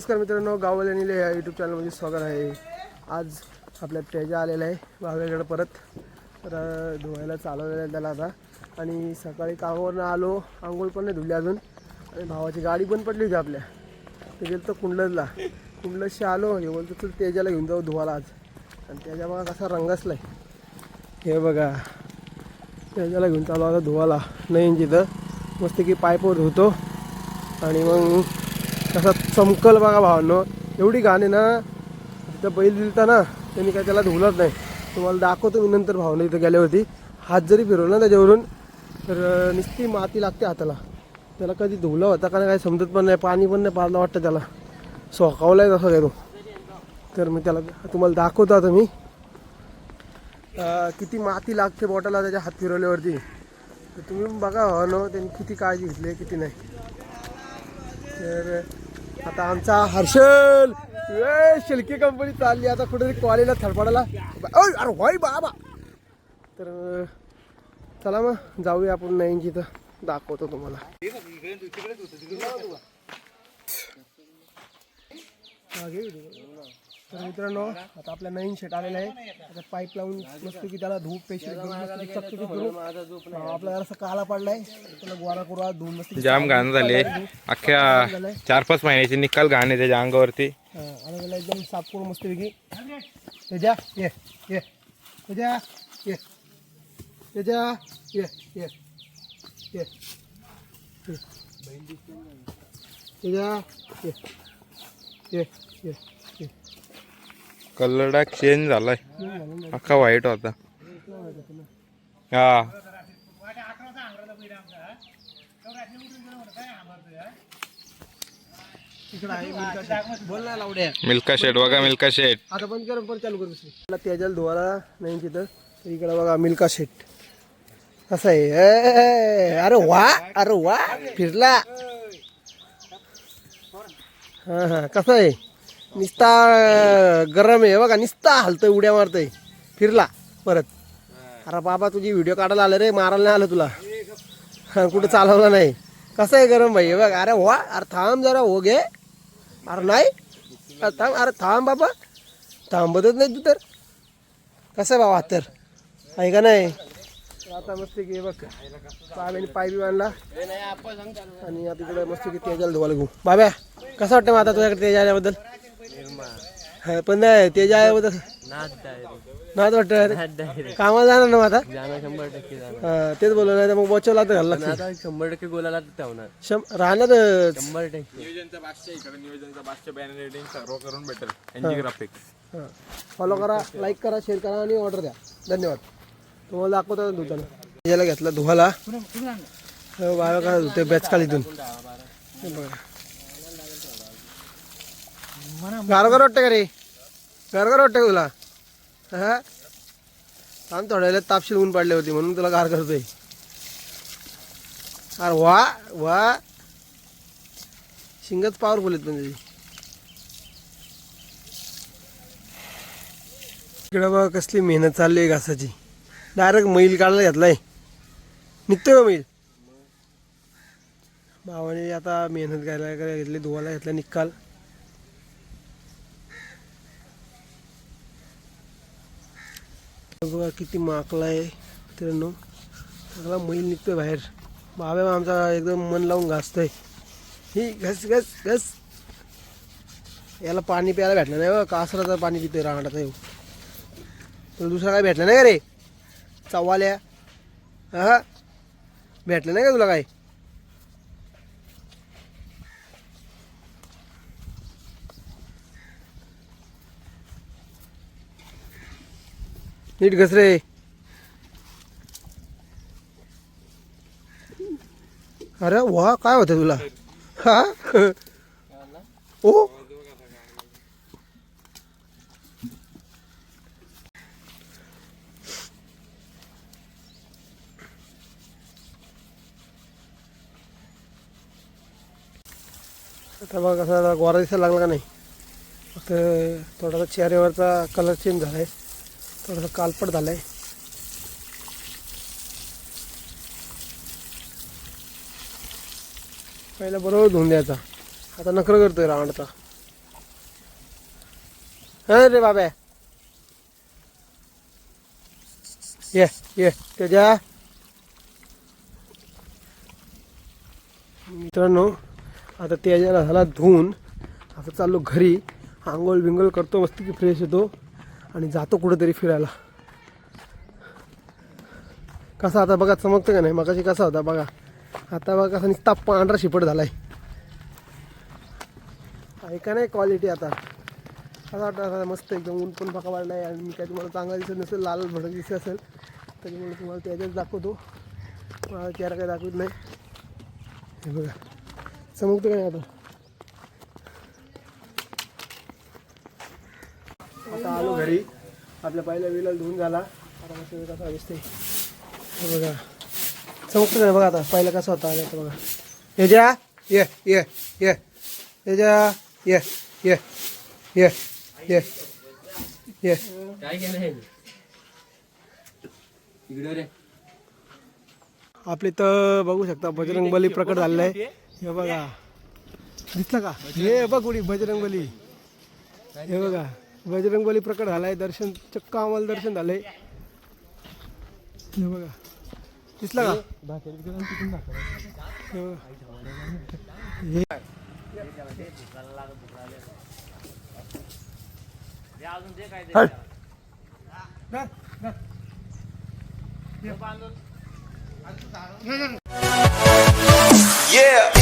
नमस्कार मित्रांनो गाववाले निले या यूट्यूब चॅनलमध्ये स्वागत आहे. आज आपल्या तेजा आलेला आहे भावेकडे परत. तर धुवायला चालवलेलं आहे त्याला आता. आणि सकाळी कामावरनं आलो आंघोळ पण नाही धुतली अजून. आणि भावाची गाडी पण पडली होती आपल्या. ते गेलं तर कुंडलला. कुंडलशी आलो हे बोलतो तर तेजाला घेऊन जाऊ धुवाला आज. आणि त्याच्या बघा कसा रंगसला आहे हे बघा त्याच्याला घेऊन चालू आता धुवाला नाही तिथं मस्त की पायपवर धुतो आणि मग कसा चमकल बघा भावांनो. एवढी घाण आहे ना तिथं बैल दिलता ना त्यांनी काय त्याला धुवलंच नाही. तुम्हाला दाखवतो मी नंतर भावना इथं गेल्यावरती. हात जरी फिरवला ना त्याच्यावरून तर नुसती माती लागते हाताला. त्याला कधी धुवलं होता का नाही काही समजत पण नाही पाणी पण नाही पाडलं वाटतं त्याला. सोकावलाय तसं काय तो. तर मी त्याला तुम्हाला दाखवतो आता मी. किती माती लागते बोटाला त्याच्या हात फिरवल्यावरती. तर तुम्ही बघा हो ना त्यांनी किती काळजी घेतली आहे, किती नाही. तर आता आमचा हर्षल. ए, शिल्की कंपनी चालली. आता कुठेतरी कॉलेजला थडपडाला अरे होय बाबा. तर चला मग जाऊया आपण नाही तिथं दाखवतो तुम्हाला. मागे तर मित्रांनो आता आपल्या नवीन शेट आलेला आहे. आता पाईप लावून मस्त की त्याला धूप चकचकीत करू आपला जरासा काला पडलाय. त्याला गोरा करू आज धुवून मस्त जाम घाण झाले. अख्ख्या चार पाच महिन्याचे निकाल घाण आहे त्याच्या अंगावरती. आणि त्याला एकदम साफ करू मस्त पैकी त्याच्या ये ये. त्याच्या ये. त्याच्या ये ये. ये. त्याच्या ये. ये ये. कलर चेंज झालाय. अख्खा वाईट होता. हा. मिल्का शेट. बघा मिल्का शेट. आता बंद कर परत चालू कर तेजाला धुवाला नाही तिथं. इकडं बघा मिल्का शेट. असं आहे. अरे वा अरे वा फिरला. हा हा कसं आहे? निस्ता गरम आहे. बघा निस्ता हलतोय उड्या मारतोय. फिरला परत. अरे बाबा तुझी व्हिडिओ काढायला आलं रे मारायला नाही आलं तुला. कुठं चालवलं नाही. कसं आहे गरम भाई? हे बघ अरे वा अरे थांब जरा हो घे अरे नाही. अरे थांब अरे थांब बाबा. थांबतच नाही तू तर. कसं आहे बाबा तर आहे का नाही? आता मस्त की बघ. पायाने पाय बी बांधला. आणि आता तिकडे मस्त की तेजाला धुवायला घेऊ. बाब्या कसं वाटतं मग आता तुझ्याकडे तेज आल्याबद्दल? हा, पण नाही तेज आल्याबद्दल नाच वाटतं. कामाला जाणार ना मग आता? जाणार शंभर टक्के जाणार. हा, तेच बोललो नाही तर मग बचावला तर घालला लागतं. आता शंभर टक्के गोलाला ठेवणार. शं राहणारच. शंभर टक्के. नियोजनचा बादशाह इकडे नियोजनचा बादशाह बॅनर रेटिंग सर्व करून भेटेल. एनजी ग्राफिक्स फॉलो करा लाईक करा शेअर करा आणि ऑर्डर द्या. धन्यवाद. तुम्हाला दाखवतो धुताना याला घेतला धुवाला. हो, बाहेर का धुते बॅच खालीतून हे बघा. गारगार वाटतं का रे? गारगार वाटतं का तुला? हा? थांब थोड्या तापशील ऊन पडले होते म्हणून तुला गार करतोय. अरे वा वा. शिंगच पॉवरफुल आहेत म्हणजे त्याची. इकडे बघा कसली मेहनत चालली आहे घासाची. डायरेक्ट मैल काढायला घेतलाय. निघतोय का मैल? भावाने आता मेहनत करायला करायला घेतली धुवायला घेतला निकाल. बघा किती माकला आहे. मित्रांनो सगळा मैल निघतोय बाहेर. बाबा आमचा एकदम मन लावून घासतोय. ही घस घस घस. याला पाणी प्यायला भेटलं नाही बघा कासराचं पाणी पितोय रांगडाचा येऊ तुला दुसरा काय भेटलं नाही का रे? चव्वाल्या हा? भेटलं नाही का तुला काय नीट घसरे अरे वा काय होतं तुला? हा? ओ? आता बघा कसा गोरा दिसायला लागला का नाही? फक्त थोडासा चेहऱ्यावरचा कलर चेंज झाला आहे थोडंसं कालपट झालं आहे पहिला बरोबर धुवून द्यायचा. आता नखरं करतोय रावणाचा अरे बाबा ये ये त्याच्या मित्रांनो आता त्याच्याला झाला धुवून. आता चाललो घरी. आंघोळ बिंगोळ करतो मस्त की फ्रेश होतो आणि जातो कुठेतरी फिरायला. कसा आता बघा चमकतं का नाही? मगाशी कसा होता बघा. आता बघा कसा निस्ता पांढरा शिपट झालाय. ऐका नाही क्वालिटी आता? असं वाटतं आता मस्त एकदम ऊन पण बघा वाढला आणि मी काय तुम्हाला चांगला दिसत नसेल लाल भडक दिसत असेल त्याच्यामुळे तुम्हाला त्याच्यात दाखवतो. मला चेहरा काही दाखवत नाही. हे बघा. चमकतो का नाही आता? आता आलो घरी. आपल्या पहिल्या विला धुवून झाला. आता मस्त कसा दिसते हे बघा. नाही बघा आता? पहिला कसा होता? आता बघा. याच्या ये ये ये. याच्या ये ये ये ये ये. आपले तर बघू शकता बजरंग बली प्रकट झालेलं आहे. हे बघा. दिसलं का? हे बघ उडी बजरंग बली. हे बघा. बजरंग बली प्रकट झालाय दर्शन चक्क आम्हाला दर्शन झालंय हे बघा दिसलं का हे बघा. हे- हट. धर, धर. Yeah.